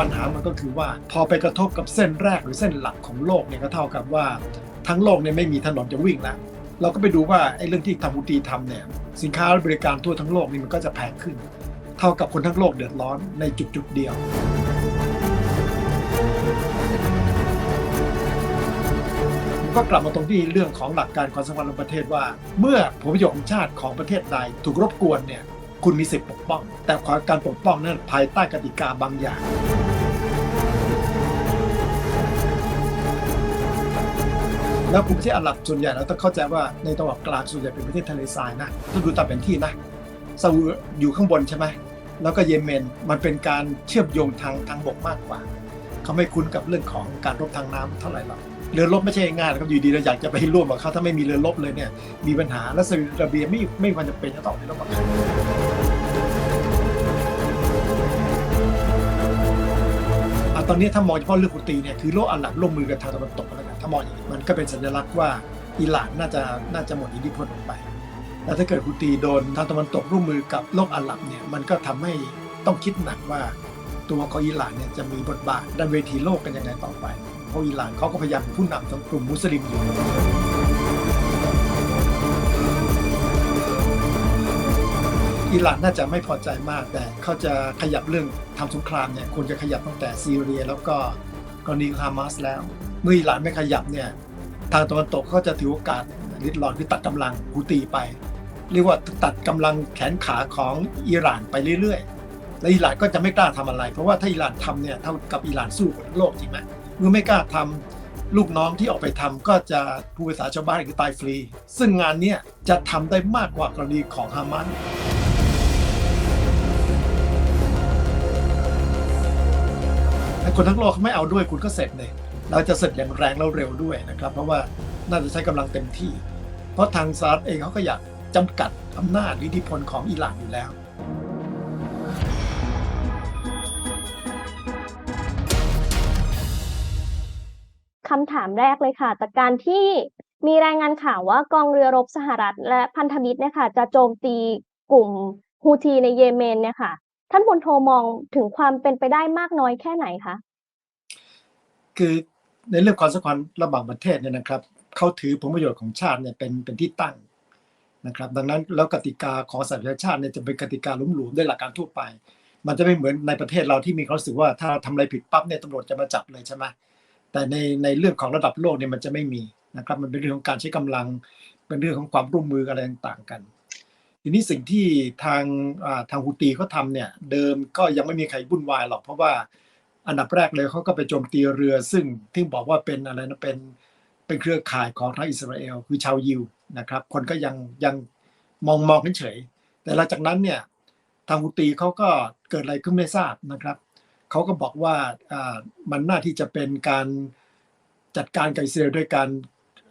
ปัญหามันก็คือว่า พอไปกระทบกับเส้นแรกหรือเส้นหลักของโลกเนี่ยก็เท่ากับว่า ทั้งโลกเนี่ยไม่มีถนนจะวิ่งแล้วเราก็ไปดูว่าไอ้เรื่องที่ทำอุตีทำเนี่ยสินค้าและบริการทั่วทั้งโลกนี่มันก็จะแพงขึ้น เท่ากับคนทั้งโลกเดือดร้อนในจุดจุดๆเดียวก็กลับมาตรงที่เรื่องของหลักการความสัมพันธ์ของประเทศว่า เมื่อผลประโยชน์ของชาติของประเทศใดถูกรบกวนเนี่ยคุณมีสิทธิปกป้อง แต่ความการปกป้องนั้นภายใต้กติกาบางอย่าง แล้วกลุ่มที่อาหรับส่วนใหญ่เราต้องเข้าใจว่าในตะวันกลางส่วนใหญ่เป็นประเทศทะเลทรายนะต้องดูตามแผนที่นะซาอุอยู่ข้างบนใช่ไหมแล้วก็เยเมนมันเป็นการเชื่อมโยงทางทางบกมากกว่า เขาไม่คุ้นกับเรื่องของการรบทางน้ำเท่าไหร่หรอกเรือรบไม่ใช่ง่ายนะครับอยู่ดีเราอยากจะไปร่วมกับเขาถ้าไม่มีเรือรบเลยเนี่ยมีปัญหาและซาอุดิอาระเบียไม่ไม่ควรจะเป็นจะต้องไปรบกับใคร ตอนนี้ถ้ามองเฉพาะเรื่องกุตีเนี่ยคือโลกอาหรับร่วมมือกับทางตะวันตกแล้วกันถ้ามองอย่างนี้มันก็เป็นสัญลักษณ์ว่าอิหร่านน่าจะน่าจะหมดอิทธิพลลงไป แล้วถ้าเกิดกุตีโดนทางตะวันตกร่วมมือกับโลกอาหรับเนี่ยมันก็ทำให้ต้องคิดหนักว่า ตัวของอิหร่านเนี่ยจะมีบทบาทด้านเวทีโลกกันยังไงต่อไป เพราะอิหร่านเขาก็พยายามผู้นำของกลุ่มมุสลิมอยู่ อิหร่านน่าจะไม่พอใจมาก แต่เขาจะขยับเรื่องทำสงครามเนี่ยควรจะขยับตั้งแต่ซีเรีย แล้วก็กรณีฮามาสแล้ว เมื่ออิหร่านไม่ขยับเนี่ยทางตะวันตกเขาจะถือโอกาสริดรอนคือตัดกำลังฮูตีไป เรียกว่าตัดกำลังแขนขาของอิหร่านไปเรื่อยๆ และอิหร่านก็จะไม่กล้าทำอะไร เพราะว่าถ้าอิหร่านทำเนี่ยเท่ากับอิหร่านสู้กับโลกจริงไหมเมื่อไม่กล้าทำลูกน้องที่ออกไปทำก็จะผู้ภาษาชาวบ้านคือตายฟรี ซึ่งงานนี้จะทำได้มากกว่ากรณีของฮามาส คนทั้งโลกเขาไม่เอาด้วยคุณก็เสร็จเลยเราจะเสร็จอย่างแรงแล้วเร็วด้วยนะครับ เพราะว่าน่าจะใช้กำลังเต็มที่ เพราะทางสหรัฐเองเขาก็อยากจำกัดอำนาจอิทธิพลของอิหร่านอยู่แล้วคำถามแรกเลยค่ะจากการที่มีรายงานข่าวว่ากองเรือรบสหรัฐ และพันธมิตรเนี่ยค่ะ จะโจมตีกลุ่มฮูธีในเยเมนเนี่ยค่ะ ท่านพลโทมองถึงความเป็นไปได้มากน้อยแค่ไหนคะ คือในเรื่องความสัมพันธ์ระหว่างประเทศเนี่ยนะครับเขาถือผลประโยชน์ของชาติเนี่ยเป็นเป็นที่ตั้งนะครับ ดังนั้นแล้วกติกาของสหประชาชาติเนี่ยจะเป็นกติกาลุ่มหลวมด้วยหลักการทั่วไป มันจะไม่เหมือนในประเทศเราที่มีความรู้สึกว่าถ้าทำอะไรผิดปั๊บเนี่ยตำรวจจะมาจับเลยใช่ไหมแต่ในในเรื่องของระดับโลกเนี่ยมันจะไม่มีนะครับมันเป็นเรื่องของการใช้กำลัง เป็นเรื่องของความร่วมมืออะไรต่างๆกัน ทีนี้สิ่งที่ทางทางฮูตีเขาทำเนี่ยเดิมก็ยังไม่มีใครวุ่นวายหรอกเพราะว่า อันดับแรกเลยเขาก็ไปโจมตีเรือซึ่งที่บอกว่าเป็นอะไรนะเป็นเป็นเครือข่ายของทางอิสราเอลคือชาวยิวนะครับ คนก็ยังยังมองมองเฉยแต่หลังจากนั้นเนี่ยทางฮูตีเขาก็เกิดอะไรขึ้นไม่ทราบนะครับเขาก็บอกว่าอ่ามันน่าที่จะเป็นการจัดการกับอิสราเอลด้วยการ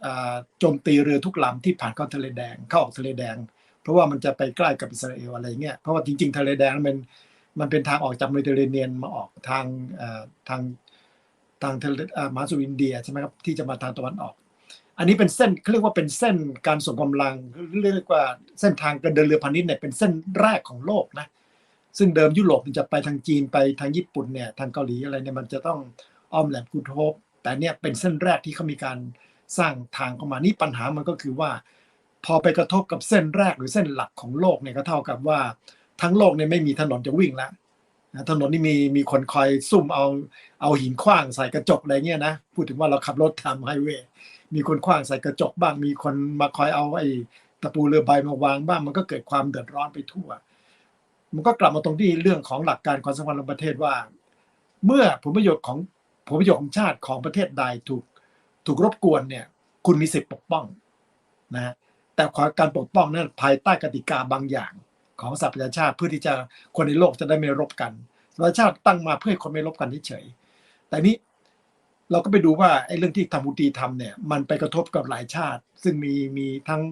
อ่าโจมตีเรือทุกลำที่ผ่านเข้าทะเลแดงเข้าออกทะเลแดง เพราะว่ามันจะไปใกล้กับอิสราเอลอะไรเงี้ยเพราะว่าจริงๆ ทะเลแดงมัน มันเป็นทางออกจากเมดิเตอร์เรเนียนมาออกทางทางทางทะเลมหาสมุทรอินเดียใช่ไหมครับที่จะมาทางตะวันออก อันนี้เป็นเส้นเขาเรียกว่าเป็นเส้นการส่งกำลังเรียกว่าเส้นทางการเดินเรือพาณิชย์เนี่ยเป็นเส้นแรกของโลกนะซึ่งเดิมยุโรปมันจะไปทางจีนไปทางญี่ปุ่นเนี่ยทางเกาหลีอะไรเนี่ยมันจะต้องอ้อมแหลมกูโทบแต่เนี่ยเป็นเส้นแรกที่เขามีการสร้างทางเข้ามานี่ปัญหามันก็คือว่า พอไปกระทบกับเส้นแรกหรือเส้นหลักของโลกเนี่ยก็เท่ากับว่า ทั้งโลกเนี่ยไม่มีถนนจะวิ่งแล้วนะถนนนี่มีมีคนคอยซุ่มเอาเอาหินขว้างใส่กระจกอะไรเงี้ยนะพูดถึงว่าเราขับรถทำไฮเวย์มีคนขว้างใส่กระจกบ้าง มีคนมาคอยเอาไอ้ตะปูเรือใบมาวางบ้าง มันก็เกิดความเดือดร้อนไปทั่ว มันก็กลับมาตรงที่เรื่องของหลักการความสัมพันธ์ระหว่างประเทศว่า เมื่อผลประโยชน์ของผลประโยชน์ของชาติของประเทศใดถูกถูกรบกวนเนี่ย คุณมีสิทธิปกป้องนะฮะแต่การปกป้องนั้นภายใต้กติกาบางอย่าง ของสหประชาชาติเพื่อที่จะคนในโลกจะได้ไม่รบกันสหประชาชาติตั้งมาเพื่อให้คนไม่รบกันเฉยแต่นี้เราก็ไปดูว่าไอ้เรื่องที่ทำอุตีทำเนี่ย มันไปกระทบกับหลายชาติ ซึ่งมีมีทั้ง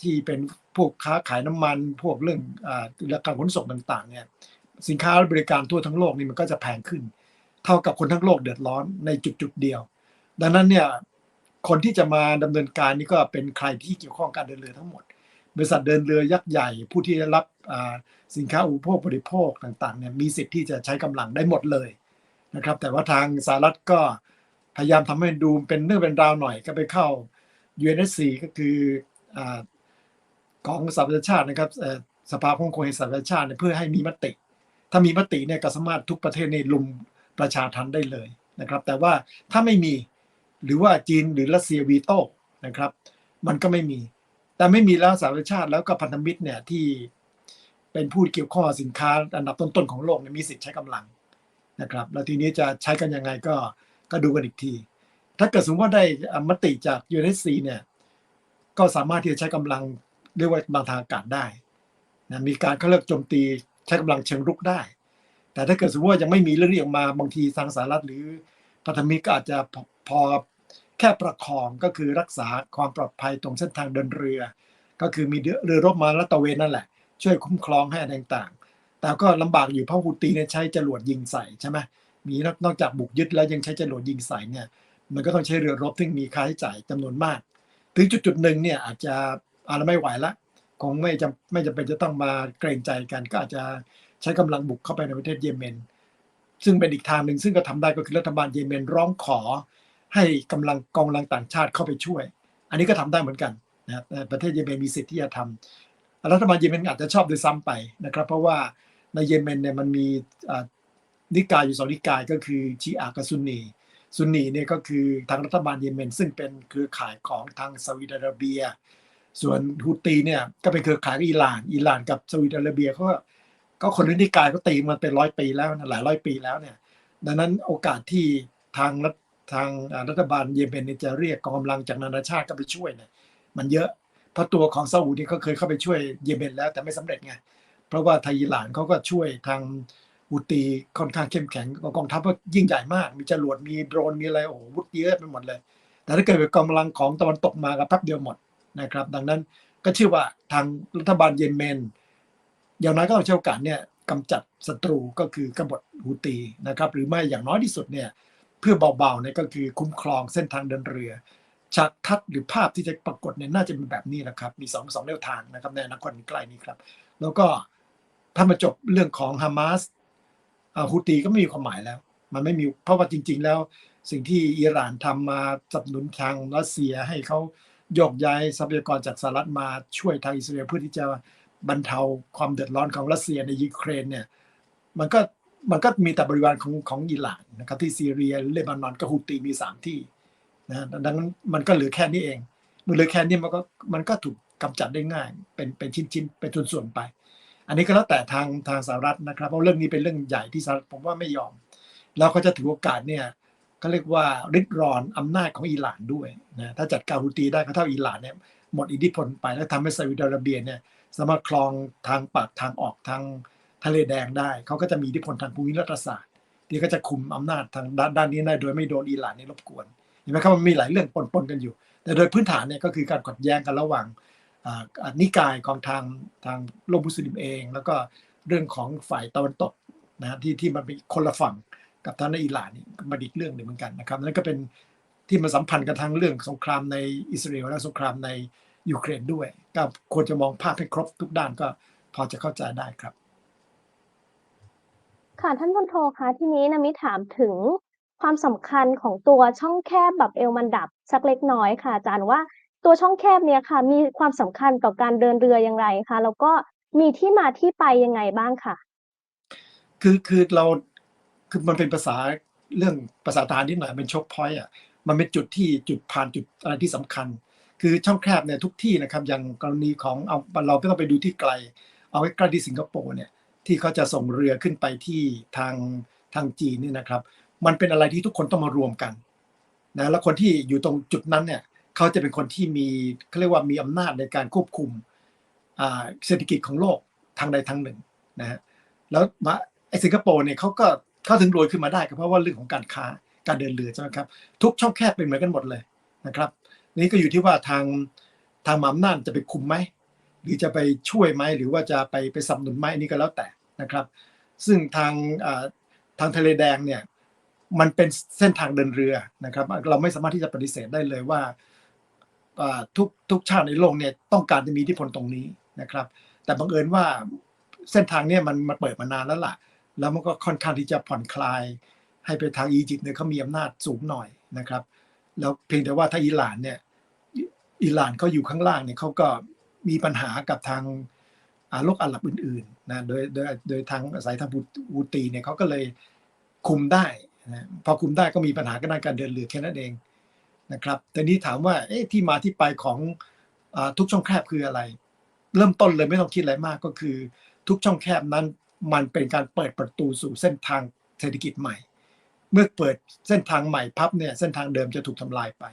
ที่เป็นพวกค้าขายน้ำมัน พวกเรื่องอ่าการขนส่งต่าง ๆ เนี่ย สินค้าและบริการทั่วทั้งโลกนี่มันก็จะแพงขึ้น เท่ากับคนทั้งโลกเดือดร้อนในจุดจุดๆเดียว ดังนั้นเนี่ยคนที่จะมาดำเนินการนี่ก็เป็นใครที่เกี่ยวข้องการเดินเรือทั้งหมด บริษัทเดินเรือยักษ์ใหญ่ ผู้ที่รับสินค้าอุปโภคบริโภคต่างๆเนี่ยมีสิทธิ์ที่จะใช้กำลังได้หมดเลยนะครับ แต่ว่าทางสหรัฐก็พยายามทำให้ดูเป็นเรื่องเป็นราวหน่อยก็ไปเข้า UNSC ก็คืออของสหประชาชาตินะครับสภาความมั่นคงแห่งสหประชาชาติเนี่ยเพื่อให้มีมติ ถ้ามีมติเนี่ยก็สามารถทุกประเทศในลุมประชาทันได้เลยนะครับ แต่ว่าถ้าไม่มีหรือว่าจีนหรือรัสเซียวีโต้นะครับ มันก็ไม่มี แต่ไม่มีแล้วสหประชาติแล้วก็พันธมิตรเนี่ยที่เป็นผู้เกี่ยวข้องสินค้าอันดับต้นๆของโลกมีสิทธิ์ใช้กำลังนะครับ แล้วทีนี้จะใช้กันยังไงก็ก็ดูกันอีกที ถ้าเกิดสมมติว่าได้มติจาก UNSC เนี่ยก็สามารถที่จะใช้กำลังเรียกว่ากำลังทางอากาศได้นะมีการเขาเรียกโจมตีใช้กำลังเชิงรุกได้ แต่ถ้าเกิดสมมติว่ายังไม่มีเรื่องนี้ออกมาบางทีทางสหรัฐหรือพันธมิตรก็อาจจะพอ แค่ประคองก็คือรักษาความปลอดภัยตรงเส้นทางเดินเรือ ก็คือมีเรือรบมาละตะเวนนั่นแหละ ช่วยคุ้มครองให้อะไรต่างๆ แต่ก็ลำบากอยู่เพราะฮูตีเนี่ยใช้จรวดยิงใส่ใช่ไหมมีนอกจากบุกยึดแล้วยังใช้จรวดยิงใส่เนี่ยมันก็ต้องใช้เรือรบซึ่งมีค่าใช้จ่ายจำนวนมาก ถึงจุดจุดๆหนึ่งเนี่ยอาจจะอะไรไม่ไหวละคงไม่จำไม่จำเป็นจะต้องมาเกรงใจกัน ก็อาจจะใช้กำลังบุกเข้าไปในประเทศเยเมน ซึ่งเป็นอีกทางหนึ่งซึ่งก็ทำได้ก็คือรัฐบาลเยเมนร้องขอ ให้กำลังกองกำลังต่างชาติเข้าไปช่วย อันนี้ก็ทำได้เหมือนกันนะประเทศเยเมนมีสิทธิ์ที่จะทำรัฐบาลเยเมนอาจจะชอบด้วยซ้ำไปนะครับ เพราะว่าในเยเมนเนี่ยมันมีนิกายอยู่สองนิกายก็คือชีอะห์กับซุนนีซุนนีเนี่ยก็คือทางรัฐบาลเยเมน ซึ่งเป็นเครือข่ายของทางซาอุดิอาระเบีย ส่วนฮูตีเนี่ยก็เป็นเครือข่ายกับอิหร่าน อิหร่านกับซาอุดิอาระเบียเขาก็ก็คนละนิกายเขาตีมันเป็นร้อยปีแล้วนะหลายร้อยปีแล้วเนี่ยดังนั้นโอกาสที่ทางรัฐ ทางรัฐบาลเยเมนจะเรียกกองกำลังจากนานาชาติเข้าไปช่วยเนี่ยมันเยอะเพราะตัวของซาอุดีเขาเคยเข้าไปช่วยเยเมนแล้วแต่ไม่สำเร็จไงเพราะว่าไทยอิหร่านเขาก็ช่วยทางฮูตีค่อนข้างเข้มแข็งกองทัพก็ยิ่งใหญ่มาก มีจรวดมีโดรนมีอะไรโอ้โหวุฒิเยอะไปหมดเลย แต่ถ้าเกิดเป็นกำลังของตะวันตกมากับแป๊บเดียวหมดนะครับ ดังนั้นก็เชื่อว่าทางรัฐบาลเยเมนอย่างน้อยก็ต้องใช้โอกาสเนี่ยกำจัดศัตรูก็คือกบฏฮูตีนะครับ หรือไม่อย่างน้อยที่สุดเนี่ย เพื่อเบาๆเนี่ยก็คือคุ้มครองเส้นทางเดินเรือฉากทัดหรือภาพที่จะปรากฏเนี่ยน่าจะเป็นแบบนี้นะครับ มีสองสองแนวทางนะครับในอนาคตใกล้นี้ครับ แล้วก็ถ้ามาจบเรื่องของฮามาสฮูตีก็ไม่มีความหมายแล้ว มันไม่มีเพราะว่าจริง ๆ แล้ว สิ่งที่อิหร่านทำมาสนับสนุนทางรัสเซียให้เขาโยกย้ายทรัพยากรจากสหรัฐมาช่วยทางอิสราเอลเพื่อที่จะบรรเทาความเดือดร้อนของรัสเซียในยูเครนเนี่ย มันก็ มันก็มีแต่บริวารของของอิหร่านนะครับที่ซีเรียเลบานอนก็ฮูตีมีสามที่นะดังนั้นมันก็เหลือแค่นี้เองเมื่อเหลือแค่นี้มันก็มันก็ถูกกำจัดได้ง่าย เป็นเป็นชิ้นๆเป็นส่วนๆไป อันนี้ก็แล้วแต่ทางทางสหรัฐนะครับเพราะเรื่องนี้เป็นเรื่องใหญ่ที่สหรัฐผมว่าไม่ยอม แล้วก็จะถือโอกาสเนี่ยก็เรียกว่าริดรอนอำนาจของอิหร่านด้วยนะถ้าจัดการฮูตีได้ก็เท่าอิหร่านเนี่ยหมดอิทธิพลไปแล้วทำให้ซาอุดิอาระเบียเนี่ยสามารถคลองทางปากทางออกทาง ทะเลแดงได้เขาก็จะมีอิทธิพลทางภูมิรัฐศาสตร์ ที่ก็จะคุมอำนาจทางด้านด้านนี้ได้โดยไม่โดนอิหร่านนี่รบกวนเห็นไหมครับมันมีหลายเรื่องปนๆกันอยู่ แต่โดยพื้นฐานเนี่ยก็คือการขัดแย้งกันระหว่างนิกายของทางทางโลกมุสลิมเอง แล้วก็เรื่องของฝ่ายตะวันตกนะที่ที่มันเป็นคนละฝั่งกับทางในอิหร่านนี่มันอีกเรื่องหนึ่งเหมือนกันนะครับนั่นก็เป็นที่มันสัมพันธ์กันทั้งเรื่องสงครามในอิสราเอลและสงครามในยูเครนด้วย ก็ควรจะมองภาพให้ครบทุกด้านก็พอจะเข้าใจได้ครับ ค่ะ ท่านพลโทคะทีนี้นามิถามถึงความสำคัญของตัวช่องแคบแบบเอวมันดับสักเล็กน้อยค่ะ อาจารย์ว่าตัวช่องแคบเนี่ยค่ะ มีความสำคัญต่อการเดินเรืออย่างไรคะแล้วก็มีที่มาที่ไปยังไงบ้างค่ะ คือคือเราคือมันเป็นภาษาเรื่องภาษาทารนิดหน่อยเป็นช็อคพอยต์อะมันเป็นจุดที่จุดผ่านจุดอะไรที่สำคัญ คือช่องแคบเนี่ยทุกที่นะครับอย่างกรณีของเอาเราไม่ต้องไปดูที่ไกล เอาไว้ใกล้ที่สิงคโปร์เนี่ย ที่เขาจะส่งเรือขึ้นไปที่ทางทางจีนนี่นะครับ มันเป็นอะไรที่ทุกคนต้องมารวมกันนะแล้วคนที่อยู่ตรงจุดนั้นเนี่ยเขาจะเป็นคนที่มีเขาเรียกว่ามีอำนาจในการควบคุมเศรษฐกิจของโลกทางใดทางหนึ่งนะฮะแล้วมาไอสิงคโปร์เนี่ยเขาก็เข้าถึงรวยขึ้นมาได้ก็เพราะว่าเรื่องของการค้าการเดินเรือใช่ไหมครับทุกช่องแคบเป็นเหมือนกันหมดเลยนะครับนี่ก็อยู่ที่ว่าทางทางมหาอำนาจจะไปคุมไหมหรือจะไปช่วยไหมหรือว่าจะไปไปสนับสนุนไหมนนี้ก็แล้วแต่ นะครับ ซึ่งทางทางทะเลแดงเนี่ยมันเป็นเส้นทางเดินเรือนะครับ เราไม่สามารถที่จะปฏิเสธได้เลยว่าทุกทุกชาติในโลกเนี่ยต้องการจะมีอิทธิพลตรงนี้นะครับ แต่บังเอิญว่าเส้นทางเนี่ยมันมันเปิดมานานแล้วล่ะ แล้วมันก็ค่อนข้างที่จะผ่อนคลาย ให้ไปทางอียิปต์เนี่ยเขามีอำนาจสูงหน่อยนะครับ แล้วเพียงแต่ว่าถ้าอิหร่านเนี่ยอิหร่านเขาอยู่ข้างล่างเนี่ยเขาก็มีปัญหากับทาง โลกอาหรับอื่นๆนะโดยโดยโดยทางสายทางบูตีเนี่ยเขาก็เลยคุมได้นะพอคุมได้ก็มีปัญหากับด้านการเดินเรือแค่นั้นเองนะครับแต่นี้ถามว่าเอ๊ะที่มาที่ไปของอทุกช่องแคบคืออะไร เริ่มต้นเลยไม่ต้องคิดอะไรมากก็คือ ทุกช่องแคบนั้นมันเป็นการเปิดประตูสู่เส้นทางเศรษฐกิจใหม่ เมื่อเปิดเส้นทางใหม่พับเนี่ยเส้นทางเดิมจะถูกทำลายไป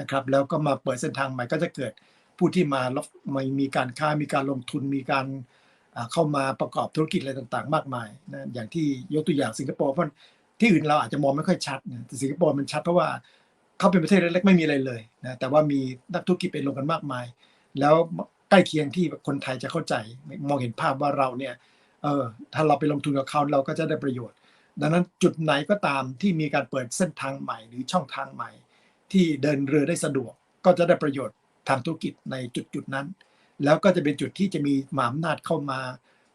นะครับ แล้วก็มาเปิดเส้นทางใหม่ก็จะเกิด ผู้ที่มาแล้วมามีการค้ามีการลงทุนมีการเข้ามาประกอบธุรกิจอะไรต่างๆ มากมายนะอย่างที่ยกตัวอย่างสิงคโปร์เพราะที่อื่นเราอาจจะมองไม่ค่อยชัดนะแต่สิงคโปร์มันชัดเพราะว่าเขาเป็นประเทศเล็กๆไม่มีอะไรเลยนะแต่ว่ามีนักธุรกิจเป็นลงกันมากมาย แล้วใกล้เคียงที่คนไทยจะเข้าใจมองเห็นภาพว่าเราเนี่ยเออถ้าเราไปลงทุนกับเขาเราก็จะได้ประโยชน์ ดังนั้นจุดไหนก็ตามที่มีการเปิดเส้นทางใหม่ หรือช่องทางใหม่ ที่เดินเรือได้สะดวกก็จะได้ประโยชน์ ทางธุรกิจในจุดจุดๆนั้น แล้วก็จะเป็นจุดที่จะมีหมหาอำนาจเข้ามา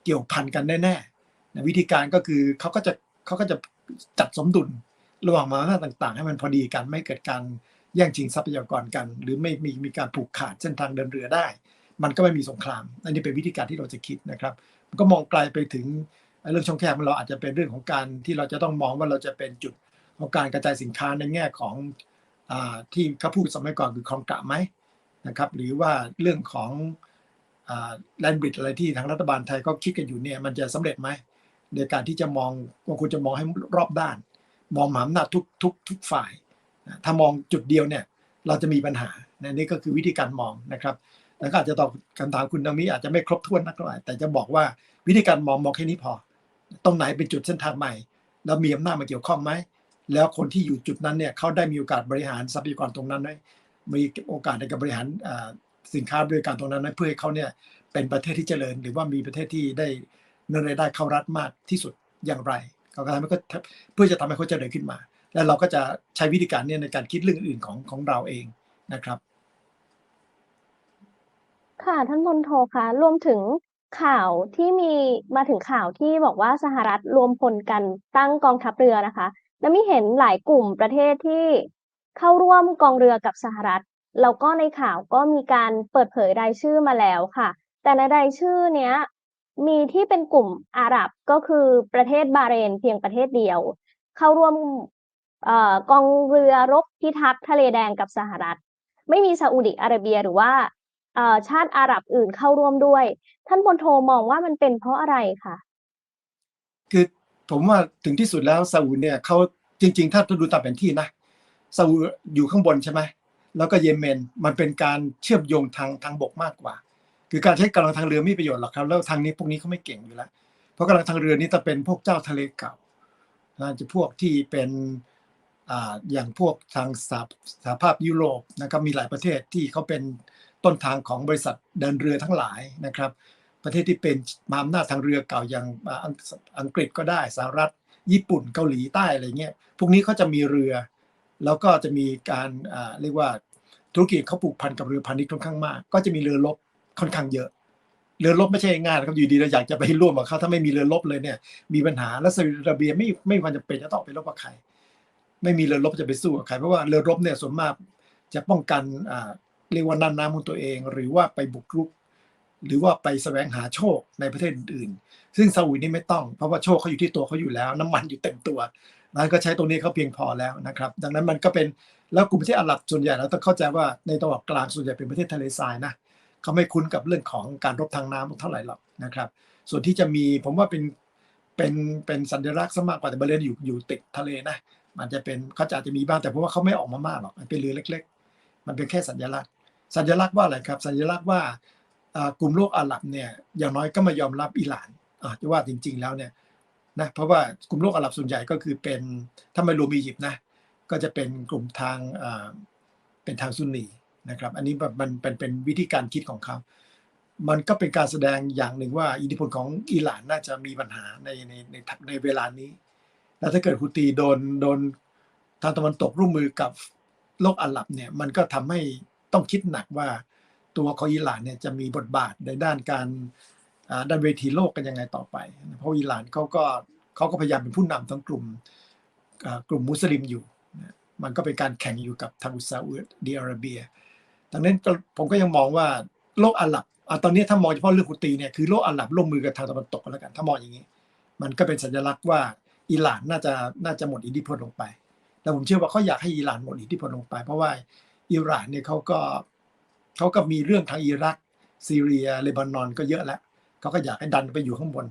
เกี่ยวพันกันแน่ๆนะวิธีการก็คือเขาก็จะเขาก็จะจัดสมดุลระหว่างมหาอำนาจต่าง ๆ ให้มันพอดีกันไม่เกิดการแย่งชิงทรัพยากรกัน หรือไม่มีมีการผูกขาดเส้นทางเดินเรือได้ มันก็ไม่มีสงคราม อันนี้เป็นวิธีการที่เราจะคิดนะครับก็มองไกลไปถึงเรื่องช่องแคบเราอาจจะเป็นเรื่องของการที่เราจะต้องมองว่าเราจะเป็นจุดของการกระจายสินค้าในแง่ของอที่เขาพูดสมัยก่อนคือคลองกะไหม นะครับ หรือว่าเรื่องของแลนบริดอะไรที่ทางรัฐบาลไทยก็คิดกันอยู่เนี่ยมันจะสำเร็จไหมในการที่จะมองว่าคุณจะมองให้รอบด้าน มองหมาอำนาทุกทุกทุกฝ่าย ถ้ามองจุดเดียวเนี่ยเราจะมีปัญหานะนี่ก็คือวิธีการมองนะครับแล้วก็อาจจะตอบคำถามคุณนามิอาจจะไม่ครบถ้วนนักเท่าไหร่แต่จะบอกว่าวิธีการมองมองแค่นี้พอ ตรงไหนเป็นจุดเส้นทางใหม่ แล้วมีอำนาจมาเกี่ยวข้องไหม แล้วคนที่อยู่จุดนั้นเนี่ยเขาได้มีโอกาสบริหารทรัพยากรตรงนั้นไหม มีโอกาสในการบริหารสินค้าบริการตรงนั้นเพื่อให้เขาเนี่ยเป็นประเทศที่เจริญ หรือว่ามีประเทศที่ได้เงินรายได้เข้ารัฐมากที่สุดอย่างไรเขาก็ทำให้เพื่อจะทำให้เขาเจริญขึ้นมา แล้วเราก็จะใช้วิธีการเนี่ยในการคิดเรื่องอื่นของของเราเองนะครับค่ะท่านพลโทคะรวมถึงข่าวที่มีมาถึงข่าวที่บอกว่าสหรัฐรวมพลกันตั้งกองทัพเรือนะคะ แล้วมีเห็นหลายกลุ่มประเทศที่ เข้าร่วมกองเรือกับสหรัฐ แล้วก็ในข่าวก็มีการเปิดเผยรายชื่อมาแล้วค่ะ แต่ในรายชื่อเนี้ยมีที่เป็นกลุ่มอาหรับก็คือประเทศบาเรนเพียงประเทศเดียว เข้าร่วมอกองเรือรบพิทักษ์ทะเลแดงกับสหรัฐ ไม่มีซาอุดิอาระเบียหรือว่าชาติอาหรับอื่นเข้าร่วมด้วย ท่านพลโทมองว่ามันเป็นเพราะอะไรคะคือผมว่าถึงที่สุดแล้วซาอุดเนี่ยเขาจริง ๆ ถ้าดูตามแผนที่นะ ซาอุอยู่ข้างบนใช่ไหมแล้วก็เยเมนมันเป็นการเชื่อมโยงทางทางบกมากกว่า คือการใช้กำลังทางเรือไม่มีประโยชน์หรอกครับ แล้วทางนี้พวกนี้เขาไม่เก่งอยู่แล้ว เพราะกำลังทางเรือนี่จะเป็นพวกเจ้าทะเลเก่านะจะพวกที่เป็นอ่าอย่างพวกทางสหสหภาพยุโรปนะครับมีหลายประเทศที่เขาเป็นต้นทางของบริษัทเดินเรือทั้งหลายนะครับ ประเทศที่เป็นมหาอำนาจทางเรือเก่าอย่างอังกฤษก็ได้สหรัฐญี่ปุ่นเกาหลีใต้อะไรเงี้ยพวกนี้เขาจะมีเรือ แล้วก็จะมีการเรียกว่าธุรกิจเขาผูกพันกับเรือพาณิชย์ค่อนข้างมาก ก็จะมีเรือรบค่อนข้างเยอะ เรือรบไม่ใช่ง่ายนะครับอยู่ดีเราอยากจะไปร่วมกับเขาถ้าไม่มีเรือรบเลยเนี่ยมีปัญหาและซาอุดิอาระเบียไม่ไม่มีความจำเป็นจะต้องไปรบกับใครไม่มีเรือรบจะไปสู้กับใครเพราะว่าเรือรบเนี่ยส่วนมากจะป้องกันเรียกว่าน่านน้ำของตัวเอง หรือว่าไปบุกรุก หรือว่าไปแสวงหาโชคในประเทศอื่นๆซึ่งซาอุดินี่ไม่ต้องเพราะว่าโชคเขาอยู่ที่ตัวเขาอยู่แล้ว น้ำมันอยู่เต็มตัว นั้นก็ใช้ตรงนี้เขาเพียงพอแล้วนะครับ ดังนั้นมันก็เป็นแล้วกลุ่มประเทศอาหรับส่วนใหญ่เราต้องเข้าใจว่าในตะวันออกกลางส่วนใหญ่เป็นประเทศทะเลทรายนะเขาไม่คุ้นกับเรื่องของการรบทางน้ำเท่าไหร่หรอกนะครับ ส่วนที่จะมีผมว่าเป็นเป็นเป็นสัญลักษณ์ซะมากกว่าแต่บริเวณอยู่อยู่ติดทะเลนะมันจะเป็นเขาจะอาจจะมีบ้างแต่ผมว่าเขาไม่ออกมามากหรอกมันเป็นเรือเล็ก ๆ มันเป็นแค่สัญลักษณ์ สัญลักษณ์ว่าอะไรครับ สัญลักษณ์ว่าอ่ากลุ่มโลกอาหรับเนี่ยอย่างน้อยก็มายอมรับอิหร่านอ่าจะว่าจริง ๆ แล้วเนี่ย นะเพราะว่ากลุ่มโลกอาหรับส่วนใหญ่ก็คือเป็นถ้าไม่รวมอียิปต์นะก็จะเป็นกลุ่มทางเป็นทางซุนนีนะครับ อันนี้แบบมันเป็นเป็นวิธีการคิดของเขา มันก็เป็นการแสดงอย่างหนึ่งว่า อิทธิพลของอิหร่านน่าจะมีปัญหาในในในในเวลานี้ แล้วถ้าเกิดฮุตีโดนโดนทางตะวันตกร่วมมือกับโลกอาหรับเนี่ยมันก็ทำให้ต้องคิดหนักว่าตัวของอิหร่านเนี่ยจะมีบทบาทในด้านการ ด้านเวทีโลกกันยังไงต่อไป เพราะอิหร่านเขาก็เขาก็พยายามเป็นผู้นำทั้งกลุ่มกลุ่มมุสลิมอยู่ มันก็เป็นการแข่งอยู่กับทางอุตสาหกรรมดีอาระเบียดังนั้นผมก็ยังมองว่าโลกอาหรับอตอนนี้ถ้ามองเฉพาะเรื่องฮุตีเนี่ยคือโลกอาหรับร่วมมือกับทางตะวันตกก็แล้วกัน ถ้ามองอย่างนี้ มันก็เป็นสัญลักษณ์ว่าอิหร่านน่าจะน่าจะหมดอิทธิพลลงไป แต่ผมเชื่อว่าเขาอยากให้อิหร่านหมดอิทธิพลลงไป เพราะว่าอิหร่านเนี่ยเขาก็เขาก็มีเรื่องทางอิรักซีเรียเลบานอนก็เยอะแล้ว เขาก็อยากให้ดันไปอยู่ข้างบน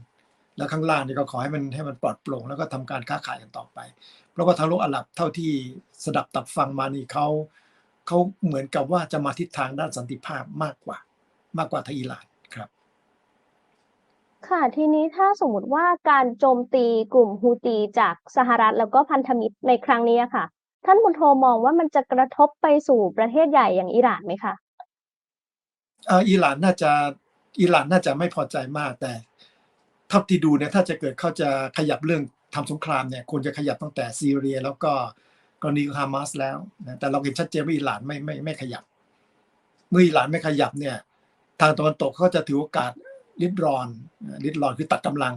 แล้วข้างล่างนี่ก็ขอให้มันให้มันปลอดโปร่งแล้วก็ทำการค้าขายกันต่อไป เพราะว่าทางโลกอาหรับเท่าที่สดับตับฟังมานี่เขาเขาเหมือนกับว่าจะมาทิศทางด้านสันติภาพมากกว่า มากกว่าทางอิหร่านครับ ค่ะทีนี้ถ้าสมมติว่าการโจมตีกลุ่มฮูตีจากสหรัฐแล้วก็พันธมิตรในครั้งนี้อะค่ะ ท่านบุญโทมองว่ามันจะกระทบไปสู่ประเทศใหญ่อย่างอิหร่านไหมคะเอ่ออิหร่านน่าจะ อิหร่านน่าจะไม่พอใจมากแต่เท่าที่ดูเนี่ยถ้าจะเกิดเขาจะขยับเรื่องทำสงครามเนี่ยควรจะขยับตั้งแต่ซีเรีย แล้วก็กรณีฮามาสแล้วนะแต่เราเห็นชัดเจนว่าอิหร่านไม่ไม่ไม่ขยับ เมื่ออิหร่านไม่ขยับเนี่ยทางตะวันตกเขาจะถือโอกาสริดรอนริดรอนคือตัดกำลัง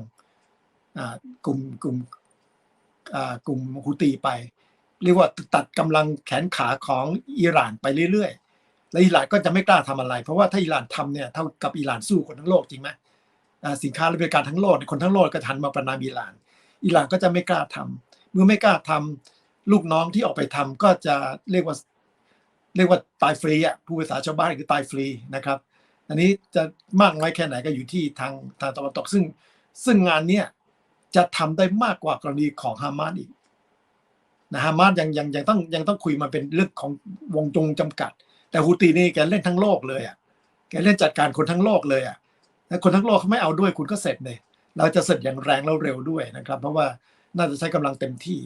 กลุ่มกลุ่มกลุ่มฮูตีไป เรียกว่าตัดกำลังแขนขาของอิหร่านไปเรื่อยๆ และอิหร่านก็จะไม่กล้าทำอะไร เพราะว่าถ้าอิหร่านทำเนี่ยเท่ากับอิหร่านสู้คนทั้งโลกจริงไหมสินค้าและบริการทั้งโลกเนี่ยคนทั้งโลกก็ทันมาประนามอิหร่าน อิหร่านก็จะไม่กล้าทำเมื่อไม่กล้าทำลูกน้องที่ออกไปทำก็จะเรียกว่าเรียกว่าตายฟรีอะผู้ภาษาชาวบ้านคือตายฟรีนะครับ อันนี้จะมากน้อยแค่ไหนก็อยู่ที่ทางทางตะวันตกซึ่ง ซึ่งงานเนี้ยจะทำได้มากกว่ากรณีของฮามาสอีกนะฮามาสยังยังยังต้องยังต้องคุยมาเป็นเรื่องของวงจงจำกัด แต่ฮูตีนี่แกเล่นทั้งโลกเลยอะแกเล่นจัดการคนทั้งโลกเลยอะแล้วคนทั้งโลกเขาไม่เอาด้วยคุณก็เสร็จเลยเราจะเสร็จอย่างแรงแล้วเร็วด้วยนะครับ เพราะว่าน่าจะใช้กำลังเต็มที่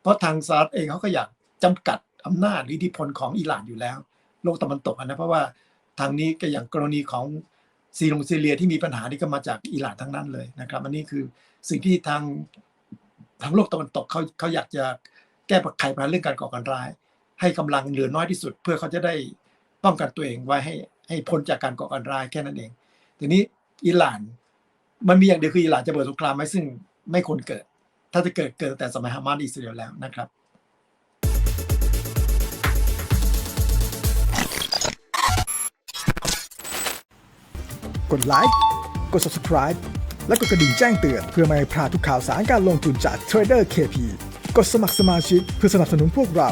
เพราะทางสหรัฐเองเขาก็อยากจำกัดอำนาจหรืออิทธิพลของอิหร่านอยู่แล้ว โลกตะวันตกนะเพราะว่าทางนี้ก็อย่างกรณีของซีรงซีเรียที่มีปัญหานี่ก็มาจากอิหร่านทั้งนั้นเลยนะครับ อันนี้คือสิ่งที่ทางทางโลกตะวันตกเขาเขาอยากจะแก้ไขปัญหาเรื่องการก่อการร้าย ให้กำลังเหลือน้อยที่สุด เพื่อเขาจะได้ ป้องกันตัวเองไว้ให้ให้พ้นจากการก่อการร้ายแค่นั้นเองทีนี้อิหร่าน มันมีอย่างเดียวคืออิหร่านจะเปิดสงครามไหมซึ่งไม่ควรเกิด ถ้าจะเกิดเกิดแต่สมัยฮามาสอิสราเอลแล้วนะครับกดไลค์ กด subscribe และกดกระดิ่งแจ้งเตือนเพื่อไม่ให้พลาดทุกข่าวสารการลงทุนจาก Trader KP กดสมัครสมาชิกเพื่อสนับสนุนพวกเรา